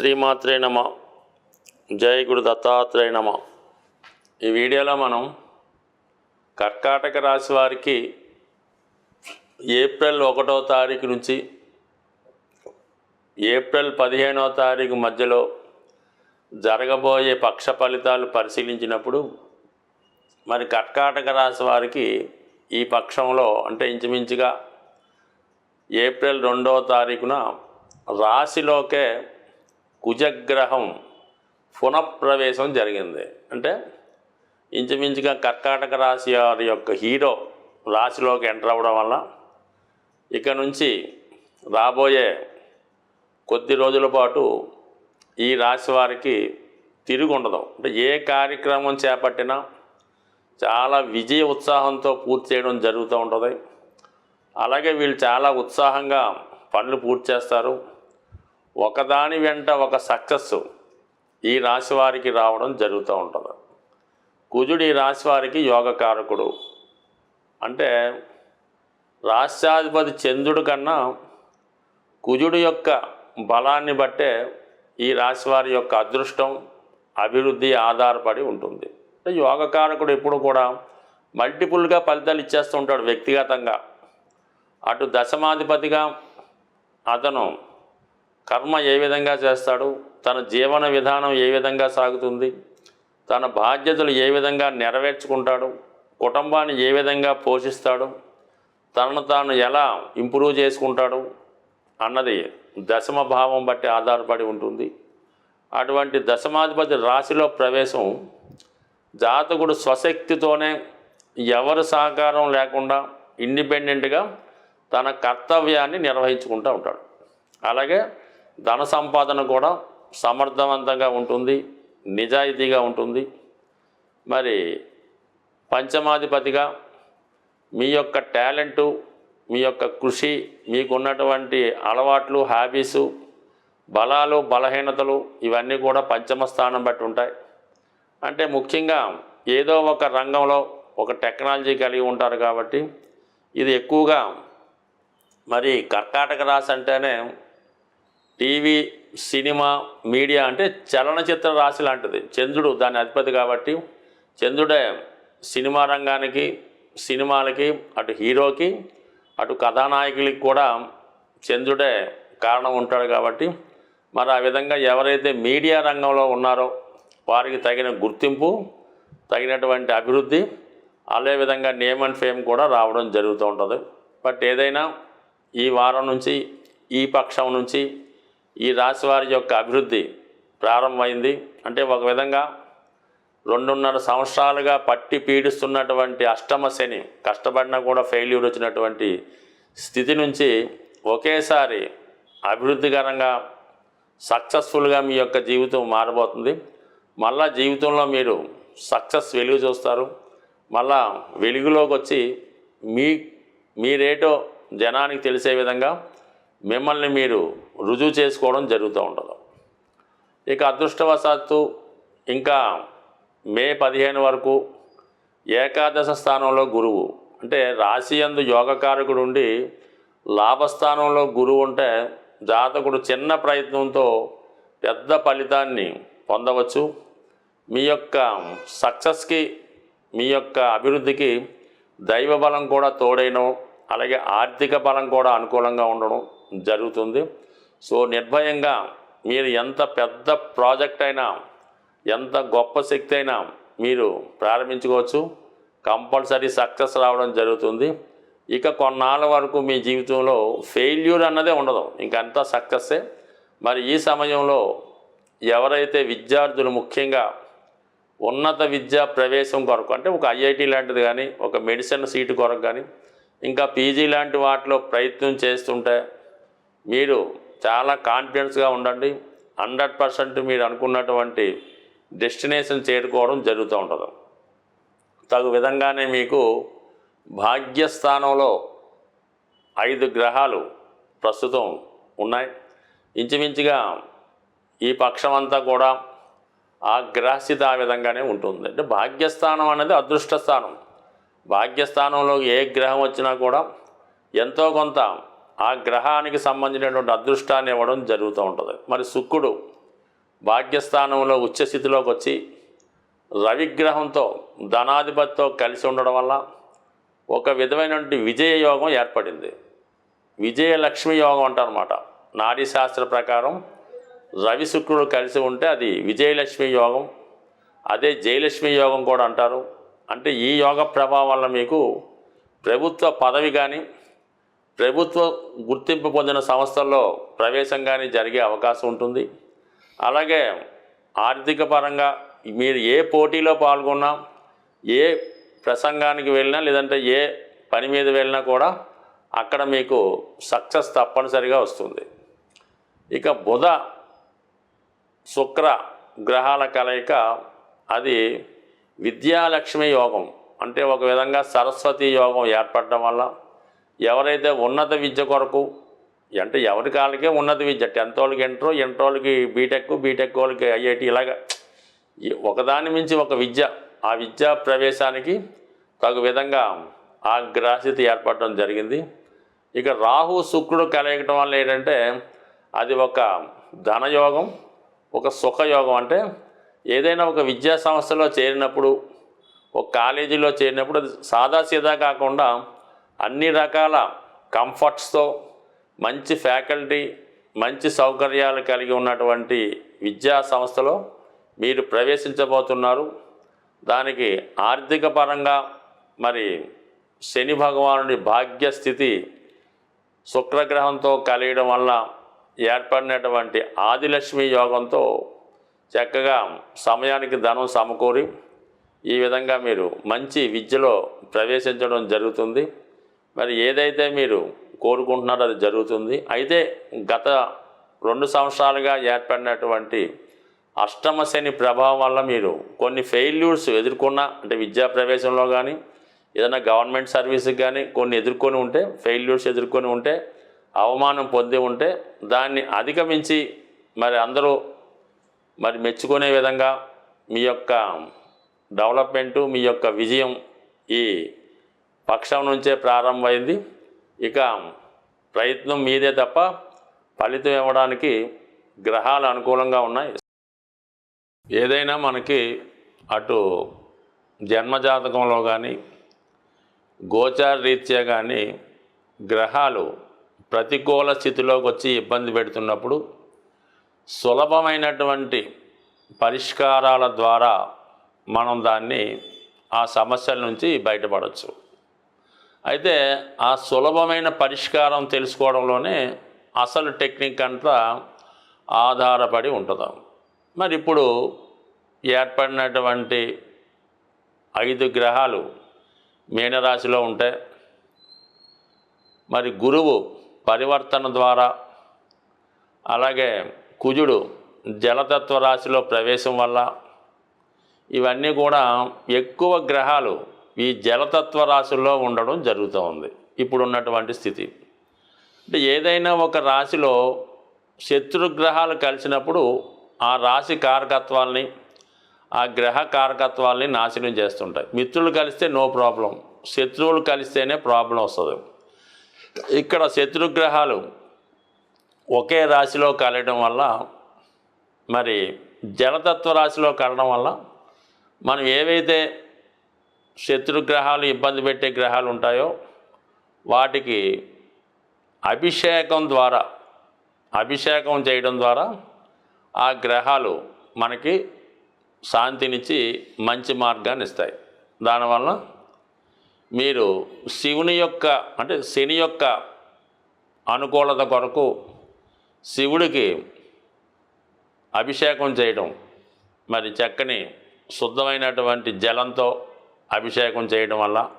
శ్రీమాత్రే నమ. జై గురు దత్తాత్రేయ నమ. ఈ వీడియోలో మనం కర్కాటక రాశి వారికి ఏప్రిల్ ఒకటో తారీఖు నుంచి ఏప్రిల్ పదిహేనో తారీఖు మధ్యలో జరగబోయే పక్ష ఫలితాలు పరిశీలించినప్పుడు మరి కర్కాటక రాశి వారికి ఈ పక్షంలో అంటే ఇంచుమించుగా ఏప్రిల్ రెండవ తారీఖున రాశిలోకే కుజగ్రహం పునఃప్రవేశం జరిగింది. అంటే ఇంచుమించుగా కర్కాటక రాశి వారి యొక్క హీరో రాశిలోకి ఎంటర్ అవ్వడం వల్ల ఇక నుంచి రాబోయే కొద్ది రోజుల పాటు ఈ రాశి వారికి తిరిగి ఉండదు. అంటే ఏ కార్యక్రమం చేపట్టినా చాలా విజయ ఉత్సాహంతో పూర్తి చేయడం జరుగుతూ ఉంటుంది. అలాగే వీళ్ళు చాలా ఉత్సాహంగా పనులు పూర్తి చేస్తారు. ఒకదాని వెంట ఒక సక్సెస్ ఈ రాశి వారికి రావడం జరుగుతూ ఉంటుంది. కుజుడు ఈ రాశి వారికి యోగకారకుడు. అంటే రాష్ట్రాధిపతి చంద్రుడు కన్నా కుజుడు యొక్క బలాన్ని బట్టే ఈ రాశి వారి యొక్క అదృష్టం అభివృద్ధి ఆధారపడి ఉంటుంది. అంటే యోగకారకుడు ఎప్పుడు కూడా మల్టిపుల్గా ఫలితాలు ఇచ్చేస్తూ ఉంటాడు వ్యక్తిగతంగా. అటు దశమాధిపతిగా అతను కర్మ ఏ విధంగా చేస్తాడు? తన జీవన విధానం ఏ విధంగా సాగుతుంది? తన బాధ్యతలు ఏ విధంగా నెరవేర్చుకుంటాడు? కుటుంబాన్ని ఏ విధంగా పోషిస్తాడు? తనను తాను ఎలా ఇంప్రూవ్ చేసుకుంటాడు? అన్నది దశమ భావం బట్టి ఆధారపడి ఉంటుంది. అటువంటి దశమాధిపతి రాశిలో ప్రవేశం జాతకుడు స్వశక్తితోనే ఎవరి సహకారం లేకుండా ఇండిపెండెంట్గా తన కర్తవ్యాన్ని నిర్వహించుకుంటూ ఉంటాడు. అలాగే ధన సంపాదన కూడా సమర్థవంతంగా ఉంటుంది నిజాయితీగా ఉంటుంది. మరి పంచమాధిపతిగా మీ యొక్క టాలెంటు మీ యొక్క కృషి మీకున్నటువంటి అలవాట్లు హ్యాబీసు బలాలు బలహీనతలు ఇవన్నీ కూడా పంచమ స్థానం బట్టి ఉంటాయి. అంటే ముఖ్యంగా ఏదో ఒక రంగంలో ఒక టెక్నాలజీ కలిగి ఉంటారు కాబట్టి ఇది ఎక్కువగా మరి కర్కాటక రాశి అంటేనే టీవీ సినిమా మీడియా అంటే చలనచిత్ర రాశి లాంటిది. చంద్రుడు దాని అధిపతి కాబట్టి చంద్రుడే సినిమా రంగానికి సినిమాలకి అటు హీరోకి అటు కథానాయకులకి కూడా చంద్రుడే కారణం ఉంటాడు కాబట్టి మరి ఆ విధంగా ఎవరైతే మీడియా రంగంలో ఉన్నారో వారికి తగిన గుర్తింపు తగినటువంటి అభివృద్ధి అదే విధంగా నేమ్ అండ్ ఫేమ్ కూడా రావడం జరుగుతూ ఉంటుంది. బట్ ఏదైనా ఈ వారం నుంచి ఈ పక్షం నుంచి ఈ రాశి వారి యొక్క అభివృద్ధి ప్రారంభమైంది. అంటే ఒక విధంగా రెండున్నర సంవత్సరాలుగా పట్టి పీడిస్తున్నటువంటి అష్టమ శని కష్టపడినా కూడా ఫెయిల్యూర్ వచ్చినటువంటి స్థితి నుంచి ఒకేసారి అభివృద్ధికరంగా సక్సెస్ఫుల్గా మీ యొక్క జీవితం మారబోతుంది. మళ్ళా జీవితంలో మీరు సక్సెస్ వెలుగు చూస్తారు. మళ్ళా వెలుగులోకి వచ్చి మీ మీరేటో జనానికి తెలిసే విధంగా మిమ్మల్ని మీరు రుజువు చేసుకోవడం జరుగుతూ ఉంటుంది. ఇక అదృష్టవశాత్తు ఇంకా మే పదిహేను వరకు ఏకాదశ స్థానంలో గురువు అంటే రాశి అందు యోగకారకుడు ఉండి లాభస్థానంలో గురువు ఉంటే జాతకుడు చిన్న ప్రయత్నంతో పెద్ద ఫలితాన్ని పొందవచ్చు. మీ యొక్క సక్సెస్కి మీ యొక్క అభివృద్ధికి దైవ బలం కూడా తోడైన అలాగే ఆర్థిక బలం కూడా అనుకూలంగా ఉండడం జరుగుతుంది. సో నిర్భయంగా మీరు ఎంత పెద్ద ప్రాజెక్ట్ అయినా ఎంత గొప్ప శక్తి అయినా మీరు ప్రారంభించుకోవచ్చు. కంపల్సరీ సక్సెస్ రావడం జరుగుతుంది. ఇక కొన్నాళ్ళ వరకు మీ జీవితంలో ఫెయిల్యూర్ అన్నదే ఉండదు. ఇంకంతా సక్సెస్సే. మరి ఈ సమయంలో ఎవరైతే విద్యార్థులు ముఖ్యంగా ఉన్నత విద్యా ప్రవేశం కొరకు అంటే ఒక ఐఐటి లాంటిది కానీ ఒక మెడిసిన్ సీటు కొరకు కానీ ఇంకా పీజీ లాంటి వాటిలో ప్రయత్నం చేస్తుంటే మీరు చాలా కాన్ఫిడెన్స్గా ఉండండి. హండ్రెడ్ పర్సెంట్ మీరు అనుకున్నటువంటి డెస్టినేషన్ చేరుకోవడం జరుగుతూ ఉంటుంది. తగు విధంగానే మీకు భాగ్యస్థానంలో ఐదు గ్రహాలు ప్రస్తుతం ఉన్నాయి. ఇంచుమించుగా ఈ పక్షం అంతా కూడా ఆ గ్రహస్థితి ఆ విధంగానే ఉంటుంది. అంటే భాగ్యస్థానం అనేది అదృష్టస్థానం. భాగ్యస్థానంలో ఏ గ్రహం వచ్చినా కూడా ఎంతో కొంత ఆ గ్రహానికి సంబంధించినటువంటి అదృష్టాన్ని ఇవ్వడం జరుగుతూ ఉంటుంది. మరి శుక్రుడు భాగ్యస్థానంలో ఉచ్చస్థితిలోకి వచ్చి రవిగ్రహంతో ధనాధిపతితో కలిసి ఉండడం వల్ల ఒక విధమైనటువంటి విజయ యోగం ఏర్పడింది. విజయలక్ష్మి యోగం అంటారన్నమాట. నాడీ శాస్త్ర ప్రకారం రవి శుక్రుడు కలిసి ఉంటే అది విజయలక్ష్మి యోగం అదే జయలక్ష్మి యోగం కూడా అంటారు. అంటే ఈ యోగ ప్రభావం వల్ల మీకు ప్రభుత్వ పదవి కానీ ప్రభుత్వ గుర్తింపు పొందిన సంస్థల్లో ప్రవేశం కానీ జరిగే అవకాశం ఉంటుంది. అలాగే ఆర్థిక పరంగా మీరు ఏ పోటీలో పాల్గొన్నా ఏ ప్రసంగానికి వెళ్ళినా లేదంటే ఏ పని మీద వెళ్ళినా కూడా అక్కడ మీకు సక్సెస్ తప్పనిసరిగా వస్తుంది. ఇక బుధ శుక్ర గ్రహాల కలయిక అది విద్యాలక్ష్మి యోగం అంటే ఒక విధంగా సరస్వతి యోగం ఏర్పడడం వల్ల ఎవరైతే ఉన్నత విద్య కొరకు అంటే ఎవరి కాళ్ళకే ఉన్నత విద్య టెన్త్ వాళ్ళకి ఇంటర్ ఇంటర్ వాళ్ళకి బీటెక్ బీటెక్ వాళ్ళకి ఐఐటి ఇలాగా ఈ ఒకదాని మించి ఒక విద్య ఆ విద్యా ప్రవేశానికి తగు విధంగా ఆ గ్రాసిత ఏర్పడడం జరిగింది. ఇక రాహు శుక్రుడు కలగటం వల్ల ఏంటంటే అది ఒక ధనయోగం ఒక సుఖయోగం అంటే ఏదైనా ఒక విద్యా సంస్థలో చేరినప్పుడు ఒక కాలేజీలో చేరినప్పుడు అది సాదాసీదా కాకుండా అన్ని రకాల కంఫర్ట్స్తో మంచి ఫ్యాకల్టీ మంచి సౌకర్యాలు కలిగి ఉన్నటువంటి విద్యా సంస్థలో మీరు ప్రవేశించబోతున్నారు. దానికి ఆర్థిక పరంగా మరి శని భగవానుడి భాగ్యస్థితి శుక్రగ్రహంతో కలియడం వల్ల ఏర్పడినటువంటి ఆదిలక్ష్మి యోగంతో చక్కగా సమయానికి ధనం సమకూరి ఈ విధంగా మీరు మంచి విద్యలో ప్రవేశించడం జరుగుతుంది. మరి ఏదైతే మీరు కోరుకుంటున్నారో అది జరుగుతుంది. అయితే గత రెండు సంవత్సరాలుగా ఏర్పడినటువంటి అష్టమ శని ప్రభావం వల్ల మీరు కొన్ని ఫెయిల్యూర్స్ ఎదుర్కొన్న అంటే విద్యా ప్రవేశంలో కానీ ఏదైనా గవర్నమెంట్ సర్వీస్కి కానీ కొన్ని ఎదుర్కొని ఉంటే ఫెయిల్యూర్స్ ఎదుర్కొని ఉంటే అవమానం పొంది ఉంటే దాన్ని అధిగమించి మరి అందరూ మరి మెచ్చుకునే విధంగా మీ యొక్క డెవలప్మెంటు మీ యొక్క విజయం ఈ పక్షం నుంచే ప్రారంభమైంది. ఇక ప్రయత్నం మీదే తప్ప ఫలితం ఇవ్వడానికి గ్రహాలు అనుకూలంగా ఉన్నాయి. ఏదైనా మనకి అటు జన్మజాతకంలో కానీ గోచార రీత్యా కానీ గ్రహాలు ప్రతికూల స్థితిలోకి వచ్చి ఇబ్బంది పెడుతున్నప్పుడు సులభమైనటువంటి పరిష్కారాల ద్వారా మనం దాన్ని ఆ సమస్యల నుంచి బయటపడవచ్చు అయితే ఆ సులభమైన పరిష్కారం తెలుసుకోవడంలోనే అసలు టెక్నిక్ అంతా ఆధారపడి ఉంటుంది? మరి ఇప్పుడు ఏర్పడినటువంటి ఐదు గ్రహాలు మీనరాశిలో ఉంటే మరి గురువు పరివర్తన ద్వారా అలాగే కుజుడు జలతత్వ రాశిలో ప్రవేశం వల్ల ఇవన్నీ కూడా ఎక్కువ గ్రహాలు ఈ జలతత్వ రాశుల్లో ఉండడం జరుగుతూ ఉంది. ఇప్పుడు ఉన్నటువంటి స్థితి. అంటే ఏదైనా ఒక రాశిలో శత్రుగ్రహాలు కలిసినప్పుడు ఆ రాశి కారకత్వాల్ని ఆ గ్రహ కారకత్వాల్ని నాశనం చేస్తుంటాయి. మిత్రులు కలిస్తే నో ప్రాబ్లం శత్రువులు కలిస్తేనే ప్రాబ్లం వస్తుంది. ఇక్కడ శత్రుగ్రహాలు ఒకే రాశిలో కలయడం వల్ల మరి జలతత్వ రాశిలో కలడం వల్ల మనం ఏవైతే శత్రుగ్రహాలు ఇబ్బంది పెట్టే గ్రహాలు ఉంటాయో వాటికి అభిషేకం ద్వారా అభిషేకం చేయడం ద్వారా ఆ గ్రహాలు మనకి శాంతినిచ్చి మంచి మార్గాన్ని ఇస్తాయి. దానివల్ల మీరు శివుని యొక్క అంటే శని యొక్క అనుకూలత కొరకు శివుడికి అభిషేకం చేయడం మరి చక్కని శుద్ధమైనటువంటి జలంతో అభిషేకం చేయడం వల్ల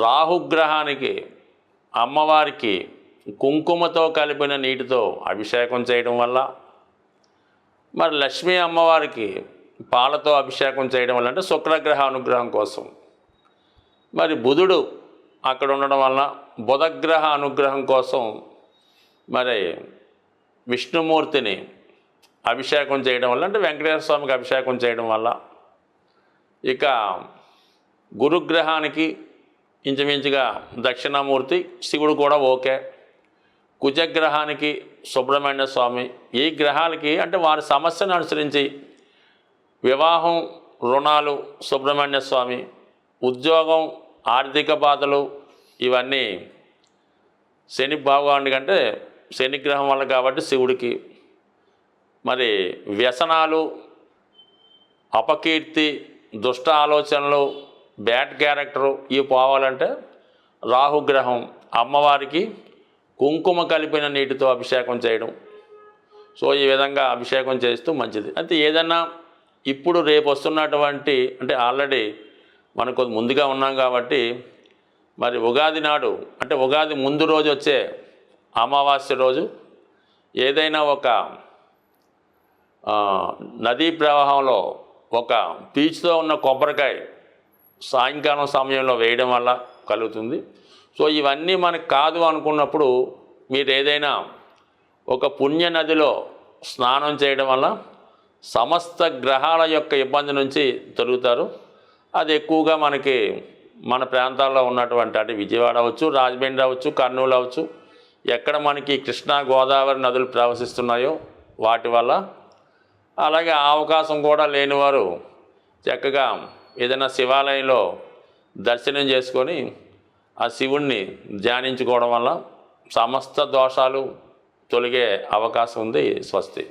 రాహుగ్రహానికి అమ్మవారికి కుంకుమతో కలిపిన నీటితో అభిషేకం చేయడం వల్ల మరి లక్ష్మీ అమ్మవారికి పాలతో అభిషేకం చేయడం వల్ల అంటే శుక్రగ్రహ అనుగ్రహం కోసం. మరి బుధుడు అక్కడ ఉండడం వల్ల బుధగ్రహ అనుగ్రహం కోసం మరి విష్ణుమూర్తిని అభిషేకం చేయడం వల్ల అంటే వెంకటేశ్వర స్వామికి అభిషేకం చేయడం వల్ల ఇక గురుగ్రహానికి ఇంచుమించుగా దక్షిణామూర్తి శివుడు కూడా ఓకే. కుజగ్రహానికి సుబ్రహ్మణ్య స్వామి ఈ గ్రహాలకి అంటే వారి సమస్యను అనుసరించి వివాహం రుణాలు సుబ్రహ్మణ్య స్వామి ఉద్యోగం ఆర్థిక బాధలు ఇవన్నీ శని భాగవాడి కంటే శనిగ్రహం వల్ల కాబట్టి శివుడికి మరి వ్యసనాలు అపకీర్తి దుష్ట ఆలోచనలు బ్యాడ్ క్యారెక్టరు ఇవి పోవాలంటే రాహుగ్రహం అమ్మవారికి కుంకుమ కలిపిన నీటితో అభిషేకం చేయడం. సో ఈ విధంగా అభిషేకం చేస్తూ మంచిది. అయితే ఏదన్నా ఇప్పుడు రేపు వస్తున్నటువంటి అంటే ఆల్రెడీ మనకు ముందుగా ఉన్నాం కాబట్టి మరి ఉగాది నాడు అంటే ఉగాది ముందు రోజు వచ్చే అమావాస్య రోజు ఏదైనా ఒక నదీ ప్రవాహంలో ఒక పీచుతో ఉన్న కొబ్బరికాయ సాయంకాలం సమయంలో వేయడం వల్ల కలుగుతుంది. సో ఇవన్నీ మనకు కాదు అనుకున్నప్పుడు మీరు ఏదైనా ఒక పుణ్య నదిలో స్నానం చేయడం వల్ల సమస్త గ్రహాల యొక్క ఇబ్బంది నుంచి తొలుగుతారు. అది ఎక్కువగా మనకి మన ప్రాంతాల్లో ఉన్నటువంటి అంటే విజయవాడ అవచ్చు రాజమండ్రి అవచ్చు కర్నూలు అవచ్చు ఎక్కడ మనకి కృష్ణా గోదావరి నదులు ప్రవహిస్తున్నాయో వాటి వల్ల అలాగే అవకాశం కూడా లేనివారు చక్కగా ఏదైనా శివాలయంలో దర్శనం చేసుకొని ఆ శివుణ్ణి ధ్యానించుకోవడం వల్ల సమస్త దోషాలు తొలగే అవకాశం ఉంది స్వస్తి.